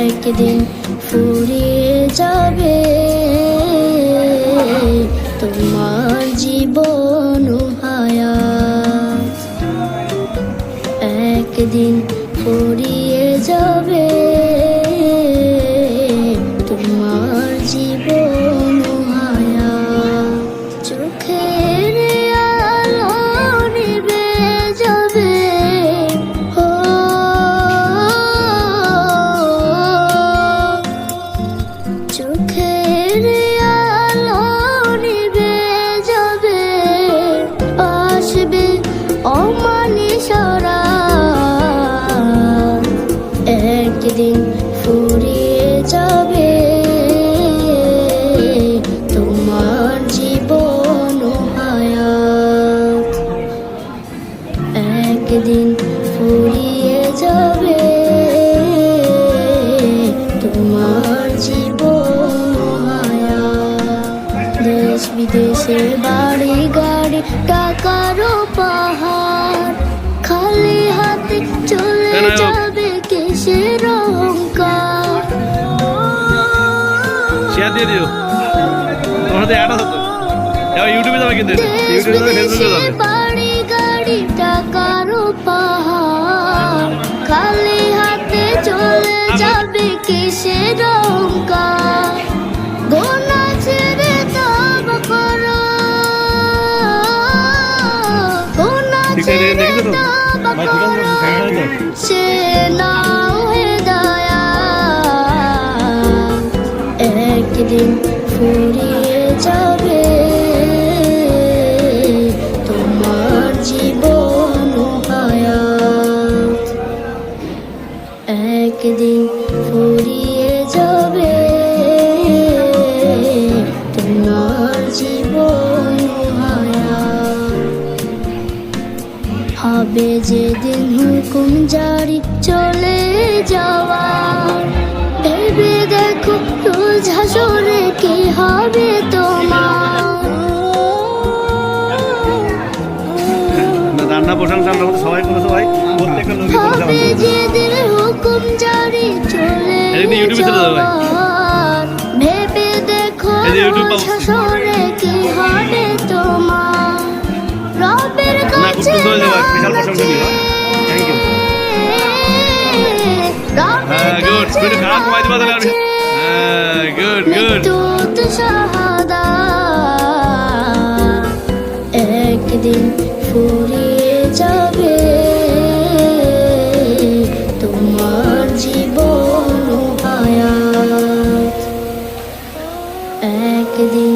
একদিন ফুরিয়ে যাবে তোমার জীবন হায়াত একদিন ফুরিয়ে যাবে একদিন যাবে তোমার জীবন একদিন যাবে তোমার দেশ বিদেশে বাড়ি গাড়ি টাকারও পাহাড়। অহংকার শেয়ার দিয়ে দিও তোমার সাথে অ্যাড আছে তো ইউটিউবে যাবে কিন্তু ইউটিউবে যাবে ফেসবুকে যাবে দেখেছ তো? ভাই, ঠিক আছে, করো। সে নাও হেদায়াত একদিন ফুরিয়ে যাবে তোমার জীবন হায়াত একদিন হবে যেদিন হুকুম জারি চলে যাওয়ার। ভেবে দেখো রোজ হাসরে কি হবে তোমার? না, রান্না প্রশংসা আমরা আমাদের সবাই করে সবাই প্রত্যেকটা লোকই হবে যেদিন হুকুম জারি চলে ইউটিউবে চলে যাবে ভেবে দেখো রোজ হাসরে খুব সুন্দর বিশাল প্রশংসা দিল। Thank you. হ্যাঁ, good. good. খারাপ কমাই আমি। হ্যাঁ, good. মৃত্যুত একদিন ফুরিয়ে যাবে তোমার জীবন একদিন